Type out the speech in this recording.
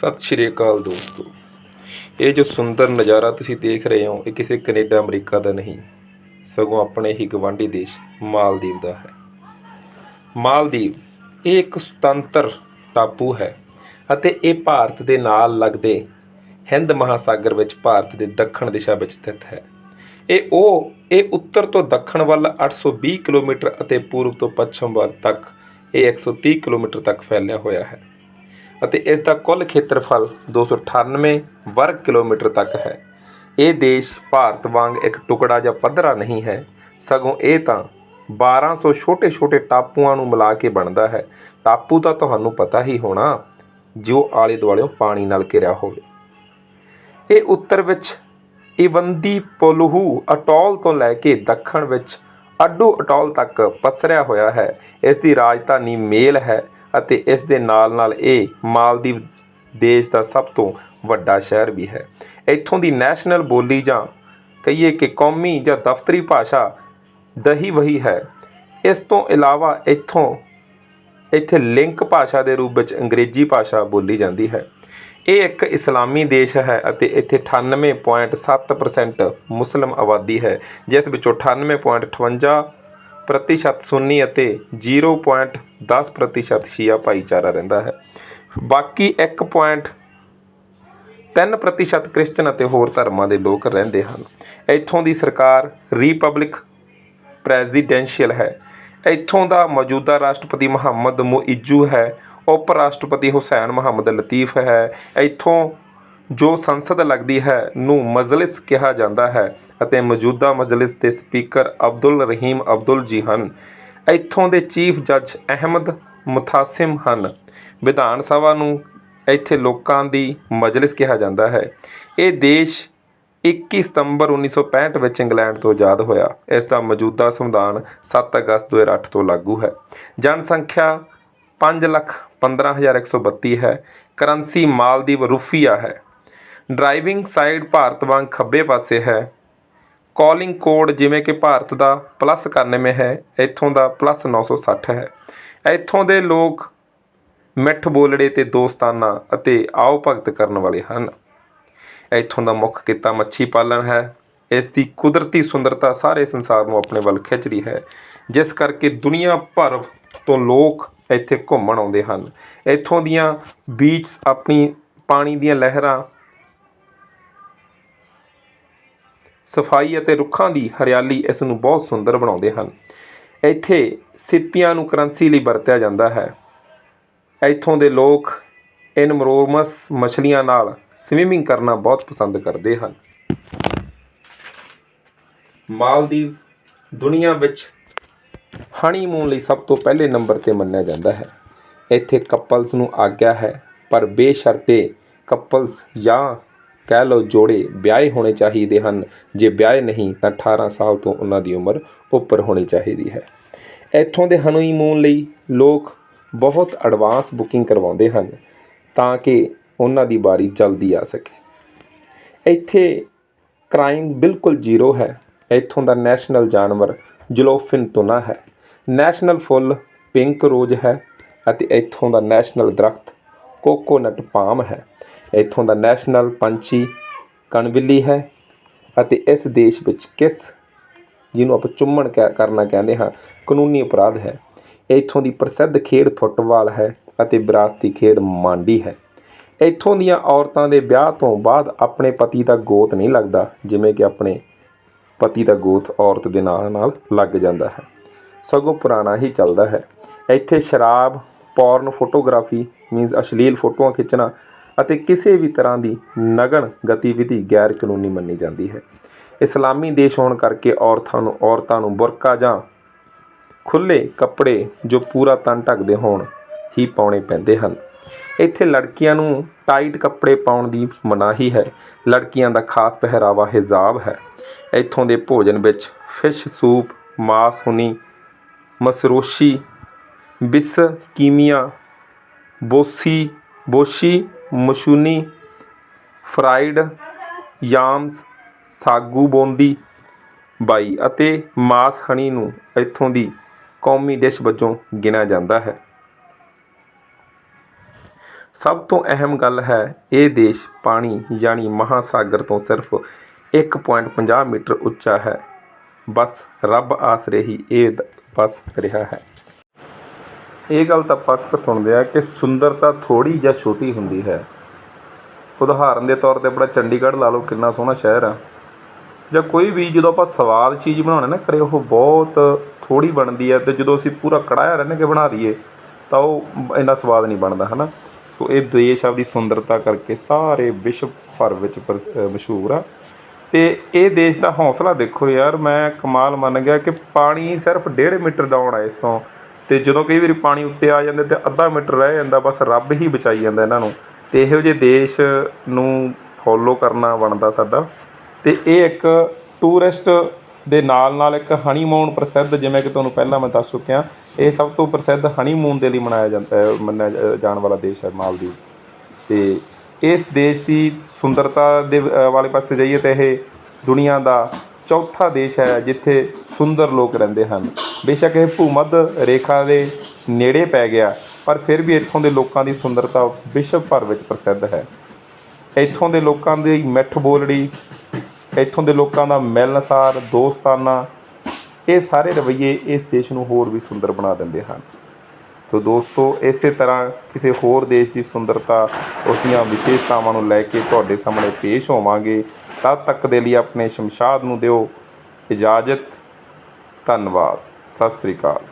ਸਤਿ ਸ਼੍ਰੀ ਅਕਾਲ ਦੋਸਤੋ। ਇਹ ਜੋ ਸੁੰਦਰ ਨਜ਼ਾਰਾ ਤੁਸੀਂ ਦੇਖ ਰਹੇ ਹੋ, ਇਹ ਕਿਸੇ ਕੈਨੇਡਾ, ਅਮਰੀਕਾ ਦਾ ਨਹੀਂ। ਸਗੋਂ ਆਪਣੇ ਹੀ ਗਵਾਂਢੀ ਦੇਸ਼ ਮਾਲਦੀਵ ਦਾ ਹੈ। ਮਾਲਦੀਵ, ਇਹ ਇੱਕ ਸੁਤੰਤਰ ਟਾਪੂ ਹੈ ਅਤੇ ਇਹ ਭਾਰਤ ਦੇ ਨਾਲ ਲੱਗਦੇ ਹਿੰਦ ਮਹਾਸਾਗਰ ਵਿੱਚ ਭਾਰਤ ਦੇ ਦੱਖਣ ਦਿਸ਼ਾ ਵਿੱਚ ਸਥਿਤ ਹੈ। ਇਹ ਉਹ, ਇਹ ਉੱਤਰ ਤੋਂ ਦੱਖਣ ਵੱਲ 820 ਕਿਲੋਮੀਟਰ ਅਤੇ ਪੂਰਬ ਤੋਂ ਪੱਛਮ ਵੱਲ ਤੱਕ ਇਹ 130 ਕਿਲੋਮੀਟਰ ਤੱਕ ਫੈਲਿਆ ਹੋਇਆ ਹੈ। ਅਤੇ ਇਸ ਦਾ ਕੁੱਲ ਖੇਤਰਫਲ 298 ਵਰਗ ਕਿਲੋਮੀਟਰ ਤੱਕ ਹੈ। ਇਹ ਦੇਸ਼ ਭਾਰਤ ਵਾਂਗ ਇੱਕ ਟੁਕੜਾ ਜਾਂ ਪੱਧਰਾ ਨਹੀਂ ਹੈ। ਸਗੋਂ ਇਹ ਤਾਂ 1200 ਛੋਟੇ-ਛੋਟੇ ਟਾਪੂਆਂ ਨੂੰ ਮਿਲਾ ਕੇ ਬਣਦਾ ਹੈ। ਟਾਪੂ ਤਾਂ ਤੁਹਾਨੂੰ ਪਤਾ ਹੀ ਹੋਣਾ, ਜੋ ਆਲੇ ਦੁਆਲੇ ਪਾਣੀ ਨਾਲ ਘਿਰਿਆ ਹੋਵੇ। ਇਹ ਉੱਤਰ ਵਿੱਚ ਇਵੰਦੀ ਪੋਲਹੂ ਅਟੋਲ ਤੋਂ ਲੈ ਕੇ ਦੱਖਣ ਵਿੱਚ ਅੱਡੂ ਅਟੋਲ ਤੱਕ ਪਸਰਿਆ ਹੋਇਆ ਹੈ। ਇਸ ਦੀ ਰਾਜਧਾਨੀ ਮੇਲ ਹੈ। ਅਤੇ ਇਸ ਦੇ ਨਾਲ-ਨਾਲ ਇਹ ਮਾਲਦੀਵ ਦੇਸ਼ ਦਾ ਸਭ ਤੋਂ ਵੱਡਾ ਸ਼ਹਿਰ ਵੀ ਹੈ। ਇੱਥੋਂ ਦੀ ਨੈਸ਼ਨਲ ਬੋਲੀ ਜਾਂ ਕਹੀਏ ਕਿ ਕੌਮੀ ਜਾਂ ਦਫ਼ਤਰੀ ਭਾਸ਼ਾ ਦਹੀ ਵਹੀ ਹੈ। ਇਸ ਤੋਂ ਇਲਾਵਾ ਇੱਥੋਂ, ਇੱਥੇ ਲਿੰਕ ਭਾਸ਼ਾ ਦੇ ਰੂਪ ਵਿੱਚ ਅੰਗਰੇਜ਼ੀ ਭਾਸ਼ਾ ਬੋਲੀ ਜਾਂਦੀ ਹੈ। ਇਹ ਇੱਕ ਇਸਲਾਮੀ ਦੇਸ਼ ਹੈ ਅਤੇ ਇੱਥੇ 98.7% ਮੁਸਲਮ ਆਬਾਦੀ ਹੈ, ਜਿਸ ਵਿੱਚੋਂ 98.58 ਪ੍ਰਤੀਸ਼ਤ ਸੁੰਨੀ ਅਤੇ 0.10 ਪ੍ਰਤੀਸ਼ਤ ਸ਼ੀਆ ਭਾਈਚਾਰਾ ਰਹਿੰਦਾ ਹੈ। ਬਾਕੀ 1.3 ਪ੍ਰਤੀਸ਼ਤ ਕ੍ਰਿਸਚਨ ਅਤੇ ਹੋਰ ਧਰਮਾਂ ਦੇ ਲੋਕ ਰਹਿੰਦੇ ਹਨ। ਇੱਥੋਂ ਦੀ ਸਰਕਾਰ ਰਿਪਬਲਿਕ ਪ੍ਰੈਜ਼ੀਡੈਂਸ਼ੀਅਲ ਹੈ। ਇੱਥੋਂ ਦਾ ਮੌਜੂਦਾ ਰਾਸ਼ਟਰਪਤੀ ਮੁਹੰਮਦ ਮੁਇਜੂ ਹੈ। ਉਪ ਰਾਸ਼ਟਰਪਤੀ ਹੁਸੈਨ ਮੁਹੰਮਦ ਲਤੀਫ ਹੈ। ਇੱਥੋਂ ਜੋ ਸੰਸਦ ਲੱਗਦੀ ਹੈ, ਨੂੰ ਮਜਲਿਸ ਕਿਹਾ ਜਾਂਦਾ ਹੈ ਅਤੇ ਮੌਜੂਦਾ ਮਜਲਿਸ ਦੇ ਸਪੀਕਰ ਅਬਦੁਲ ਰਹੀਮ ਅਬਦੁਲ ਜੀ ਹਨ। ਇੱਥੋਂ ਦੇ ਚੀਫ ਜੱਜ ਅਹਿਮਦ ਮੁਥਾਸਿਮ ਹਨ। ਵਿਧਾਨ ਸਭਾ ਨੂੰ ਇੱਥੇ ਲੋਕਾਂ ਦੀ ਮਜਲਿਸ ਕਿਹਾ ਜਾਂਦਾ ਹੈ। ਇਹ ਦੇਸ਼ 21 ਸਤੰਬਰ 1965 ਵਿੱਚ ਇੰਗਲੈਂਡ ਤੋਂ ਆਜ਼ਾਦ ਹੋਇਆ। ਇਸ ਦਾ ਮੌਜੂਦਾ ਸੰਵਿਧਾਨ 7 ਅਗਸਤ 2008 ਤੋਂ ਲਾਗੂ ਹੈ। ਜਨਸੰਖਿਆ 515132 ਹੈ। ਕਰੰਸੀ ਮਾਲਦੀਵ ਰੁਫੀਆ ਹੈ। ਡਰਾਈਵਿੰਗ ਸਾਈਡ ਭਾਰਤ ਵਾਂਗ ਖੱਬੇ ਪਾਸੇ ਹੈ। ਕਾਲਿੰਗ ਕੋਡ ਜਿਵੇਂ ਕਿ ਭਾਰਤ ਦਾ ਪਲੱਸ 91 ਹੈ, ਇੱਥੋਂ ਦਾ ਪਲੱਸ 960 ਹੈ। ਇੱਥੋਂ ਦੇ ਲੋਕ ਮਿੱਠ ਬੋਲੜੇ ਤੇ ਦੋਸਤਾਨਾ ਅਤੇ ਆਓ ਭਗਤ ਕਰਨ ਵਾਲੇ ਹਨ। ਇੱਥੋਂ ਦਾ ਮੁੱਖ ਕਿੱਤਾ ਮੱਛੀ ਪਾਲਣ ਹੈ। ਇਸ ਦੀ ਕੁਦਰਤੀ ਸੁੰਦਰਤਾ ਸਾਰੇ ਸੰਸਾਰ ਨੂੰ ਆਪਣੇ ਵੱਲ ਖਿੱਚਦੀ ਹੈ। ਜਿਸ ਕਰਕੇ ਦੁਨੀਆ ਭਰ ਤੋਂ ਲੋਕ ਇੱਥੇ ਘੁੰਮਣ ਆਉਂਦੇ ਹਨ। ਇੱਥੋਂ ਦੀਆਂ ਬੀਚਸ ਆਪਣੀ ਪਾਣੀ ਦੀਆਂ ਲਹਿਰਾਂ ਸਫ਼ਾਈ ਅਤੇ ਰੁੱਖਾਂ ਦੀ ਹਰਿਆਲੀ ਇਸ ਨੂੰ ਬਹੁਤ ਸੁੰਦਰ ਬਣਾਉਂਦੇ ਹਨ। ਇੱਥੇ ਸਿੱਪੀਆਂ ਨੂੰ ਕਰੰਸੀ ਲਈ ਵਰਤਿਆ ਜਾਂਦਾ ਹੈ। ਇੱਥੋਂ ਦੇ ਲੋਕ ਇਨਮਰੋਮਸ ਮਛਲੀਆਂ ਨਾਲ ਸਵਿਮਿੰਗ ਕਰਨਾ ਬਹੁਤ ਪਸੰਦ ਕਰਦੇ ਹਨ। ਮਾਲਦੀਵ ਦੁਨੀਆ ਵਿੱਚ ਹਨੀਮੂਨ ਲਈ ਸਭ ਤੋਂ ਪਹਿਲੇ ਨੰਬਰ ਤੇ ਮੰਨਿਆ ਜਾਂਦਾ ਹੈ। ਇੱਥੇ ਕਪਲਸ ਨੂੰ ਆਗਿਆ ਹੈ, ਪਰ ਬੇਸ਼ਰਤੇ ਕਪਲਸ ਜਾਂ ਕਹਿ ਲਓ ਜੋੜੇ ਵਿਆਹੇ ਹੋਣੇ ਚਾਹੀਦੇ ਹਨ। ਜੇ ਵਿਆਹੇ ਨਹੀਂ, ਤਾਂ 18 ਸਾਲ ਤੋਂ ਉਹਨਾਂ ਦੀ ਉਮਰ ਉੱਪਰ ਹੋਣੀ ਚਾਹੀਦੀ ਹੈ। ਇੱਥੋਂ ਦੇ ਹਨੀਮੂਨ ਲਈ ਲੋਕ ਬਹੁਤ ਐਡਵਾਂਸ ਬੁਕਿੰਗ ਕਰਵਾਉਂਦੇ ਹਨ ਤਾਂ ਕਿ ਉਹਨਾਂ ਦੀ ਵਾਰੀ ਜਲਦੀ ਆ ਸਕੇ। ਇੱਥੇ ਕ੍ਰਾਈਮ ਬਿਲਕੁਲ ਜ਼ੀਰੋ ਹੈ। ਇੱਥੋਂ ਦਾ ਨੈਸ਼ਨਲ ਜਾਨਵਰ ਜਲੋਫਿਨ ਤੁਨਾ ਹੈ। ਨੈਸ਼ਨਲ ਫੁੱਲ ਪਿੰਕ ਰੋਜ਼ ਹੈ ਅਤੇ ਇੱਥੋਂ ਦਾ ਨੈਸ਼ਨਲ ਦਰਖਤ ਕੋਕੋਨਟ ਪਾਮ ਹੈ। ਇੱਥੋਂ ਦਾ ਨੈਸ਼ਨਲ ਪੰਛੀ ਕਣਬਿੱਲੀ ਹੈ ਅਤੇ ਇਸ ਦੇਸ਼ ਵਿੱਚ ਕਿਸ ਜਿਹਨੂੰ ਆਪਾਂ ਚੁੰਮਣ ਕਹਿ- ਕਰਨਾ ਕਹਿੰਦੇ ਹਾਂ, ਕਾਨੂੰਨੀ ਅਪਰਾਧ ਹੈ। ਇੱਥੋਂ ਦੀ ਪ੍ਰਸਿੱਧ ਖੇਡ ਫੁੱਟਬਾਲ ਹੈ ਅਤੇ ਵਿਰਾਸਤੀ ਖੇਡ ਮਾਂਡੀ ਹੈ। ਇੱਥੋਂ ਦੀਆਂ ਔਰਤਾਂ ਦੇ ਵਿਆਹ ਤੋਂ ਬਾਅਦ ਆਪਣੇ ਪਤੀ ਦਾ ਗੋਤ ਨਹੀਂ ਲੱਗਦਾ, ਜਿਵੇਂ ਕਿ ਆਪਣੇ ਪਤੀ ਦਾ ਗੋਤ ਔਰਤ ਦੇ ਨਾਲ ਨਾਲ ਲੱਗ ਜਾਂਦਾ ਹੈ। ਸਗੋਂ ਪੁਰਾਣਾ ਹੀ ਚੱਲਦਾ ਹੈ। ਇੱਥੇ ਸ਼ਰਾਬ ਪੋਰਨ ਫੋਟੋਗ੍ਰਾਫੀ ਮੀਨਸ ਅਸ਼ਲੀਲ ਫੋਟੋਆਂ ਖਿੱਚਣਾ ਅਤੇ ਕਿਸੇ ਵੀ ਤਰ੍ਹਾਂ ਦੀ ਨਗਨ ਗਤੀਵਿਧੀ ਗੈਰ ਕਾਨੂੰਨੀ ਮੰਨੀ ਜਾਂਦੀ ਹੈ। ਇਸਲਾਮੀ ਦੇਸ਼ ਹੋਣ ਕਰਕੇ ਔਰਤਾਂ ਨੂੰ ਔਰਤਾਂ ਨੂੰ ਬੁਰਕਾ ਜਾਂ ਖੁੱਲੇ ਕੱਪੜੇ ਜੋ ਪੂਰਾ ਤਨ ਢੱਕਦੇ ਹੋਣ ਹੀ ਪਾਉਣੇ ਪੈਂਦੇ ਹਨ। ਇੱਥੇ ਲੜਕੀਆਂ ਨੂੰ ਟਾਈਟ ਕੱਪੜੇ ਪਾਉਣ ਦੀ ਮਨਾਹੀ ਹੈ। ਲੜਕੀਆਂ ਦਾ ਖਾਸ ਪਹਿਰਾਵਾ ਹਿਜਾਬ ਹੈ। ਇੱਥੋਂ ਦੇ ਭੋਜਨ ਵਿੱਚ ਫਿਸ਼ ਸੂਪ, ਮਾਸ ਹੁਨੀ ਮਸਰੋਸ਼ੀ, ਬਿਸ, ਕੀਮੀਆ, ਬੋਸੀ ਬੋਸ਼ੀ ਮਸ਼ੂਨੀ, ਫਰਾਈਡ, ਯਾਮਸ, ਸਾਗੂ ਬੋਂਦੀ, ਬਾਈ ਅਤੇ ਮਾਸ ਹਣੀ ਨੂੰ ਇੱਥੋਂ ਦੀ ਕੌਮੀ ਡਿਸ਼ ਵਜੋਂ ਗਿਣਿਆ ਜਾਂਦਾ ਹੈ। ਸਭ ਤੋਂ ਅਹਿਮ ਗੱਲ ਹੈ ਇਹ ਦੇਸ਼ ਪਾਣੀ ਯਾਨੀ ਮਹਾਸਾਗਰ ਤੋਂ ਸਿਰਫ 1.50 ਮੀਟਰ ਉੱਚਾ ਹੈ। ਬਸ ਰੱਬ ਆਸਰੇ ਹੀ ਇਹ ਦ- ਰਿਹਾ ਹੈ। ਇਹ ਗੱਲ ਤਾਂ ਆਪਾਂ ਅਕਸਰ ਸੁਣਦੇ ਆ ਕਿ ਸੁੰਦਰਤਾ ਥੋੜੀ ਜਾਂ ਛੋਟੀ ਹੁੰਦੀ ਹੈ। ਉਦਾਹਰਨ ਦੇ ਤੌਰ ਤੇ ਆਪਣਾ ਚੰਡੀਗੜ੍ਹ ਲਾ ਲਓ, ਕਿੰਨਾ ਸੋਹਣਾ ਸ਼ਹਿਰ ਆ। ਜਾਂ ਕੋਈ ਵੀ ਜਦੋਂ ਆਪਾਂ ਸਵਾਦ ਚੀਜ਼ ਬਣਾਉਣੇ ਨਾ ਕਰੇ ਉਹ ਬਹੁਤ ਥੋੜੀ ਬਣਦੀ ਹੈ ਤੇ ਜਦੋਂ ਅਸੀਂ ਪੂਰਾ ਕੜਾਇਆ ਰਹਿਣ ਕੇ ਬਣਾ ਦਈਏ, ਤਾਂ ਉਹ ਇੰਨਾ ਸਵਾਦ ਨਹੀਂ ਬਣਦਾ, ਹਨਾ? ਸੋ ਇਹ ਦੇਸ਼ ਆਪਦੀ ਸੁੰਦਰਤਾ ਕਰਕੇ ਸਾਰੇ ਵਿਸ਼ਵ ਭਰ ਵਿੱਚ ਪ੍ਰਸ- ਮਸ਼ਹੂਰ ਆ। ਤੇ ਇਹ ਦੇਸ਼ ਦਾ ਹੌਸਲਾ ਦੇਖੋ ਯਾਰ, ਮੈਂ ਕਮਾਲ ਮੰਨ ਗਿਆ ਕਿ ਪਾਣੀ ਸਿਰਫ 1.5 ਮੀਟਰ ਡਾਊਨ ਆ ਇਸ ਤੋਂ। ਅਤੇ ਜਦੋਂ ਕਈ ਵਾਰੀ ਪਾਣੀ ਉੱਤੇ ਆ ਜਾਂਦੇ ਤਾਂ ਅੱਧਾ ਮੀਟਰ ਰਹਿ ਜਾਂਦਾ, ਬਸ ਰੱਬ ਹੀ ਬਚਾਈ ਜਾਂਦਾ ਇਹਨਾਂ ਨੂੰ। ਅਤੇ ਇਹੋ ਜਿਹੇ ਦੇਸ਼ ਨੂੰ ਫੋਲੋ ਕਰਨਾ ਬਣਦਾ ਸਾਡਾ। ਅਤੇ ਇਹ ਇੱਕ ਟੂਰਿਸਟ ਦੇ ਨਾਲ ਨਾਲ ਇੱਕ ਹਨੀਮੂਨ ਪ੍ਰਸਿੱਧ, ਜਿਵੇਂ ਕਿ ਤੁਹਾਨੂੰ ਪਹਿਲਾਂ ਮੈਂ ਦੱਸ ਚੁੱਕਿਆ, ਇਹ ਸਭ ਤੋਂ ਪ੍ਰਸਿੱਧ ਹਨੀਮੂਨ ਦੇ ਲਈ ਮਨਾਇਆ ਜਾਂਦਾ ਮੰਨਿਆ ਜਾਣ ਵਾਲਾ ਦੇਸ਼ ਹੈ ਮਾਲਦੀਵ। ਅਤੇ ਇਸ ਦੇਸ਼ ਦੀ ਸੁੰਦਰਤਾ ਦੇ ਵਾਲੇ ਪਾਸੇ ਜਾਈਏ ਤਾਂ ਇਹ ਦੁਨੀਆ ਦਾ ਚੌਥਾ ਦੇਸ਼ ਹੈ ਜਿੱਥੇ ਸੁੰਦਰ ਲੋਕ ਰਹਿੰਦੇ ਹਨ। ਬੇਸ਼ੱਕ ਇਹ ਭੂਮੱਧ ਰੇਖਾ ਦੇ ਨੇੜੇ ਪੈ ਗਿਆ, ਪਰ ਫਿਰ ਵੀ ਇੱਥੋਂ ਦੇ ਲੋਕਾਂ ਦੀ ਸੁੰਦਰਤਾ ਵਿਸ਼ਵ ਭਰ ਵਿੱਚ ਪ੍ਰਸਿੱਧ ਹੈ। ਇੱਥੋਂ ਦੇ ਲੋਕਾਂ ਦੀ ਮਿੱਠ ਬੋਲੜੀ, ਇੱਥੋਂ ਦੇ ਲੋਕਾਂ ਦਾ ਮਿਲਣਸਾਰ ਦੋਸਤਾਨਾ, ਇਹ ਸਾਰੇ ਰਵੱਈਏ ਇਸ ਦੇਸ਼ ਨੂੰ ਹੋਰ ਵੀ ਸੁੰਦਰ ਬਣਾ ਦਿੰਦੇ ਹਨ। ਤੋ ਦੋਸਤੋ, ਇਸੇ ਤਰ੍ਹਾਂ ਕਿਸੇ ਹੋਰ ਦੇਸ਼ ਦੀ ਸੁੰਦਰਤਾ, ਉਸ ਦੀਆਂ ਵਿਸ਼ੇਸ਼ਤਾਵਾਂ ਨੂੰ ਲੈ ਕੇ ਤੁਹਾਡੇ ਸਾਹਮਣੇ ਪੇਸ਼ ਹੋਵਾਂਗੇ। ਤਦ ਤੱਕ ਦੇ ਲਈ ਆਪਣੇ ਸ਼ਮਸ਼ਾਦ ਨੂੰ ਦਿਓ ਇਜਾਜ਼ਤ। ਧੰਨਵਾਦ। ਸਤਿ ਸ੍ਰੀ ਅਕਾਲ।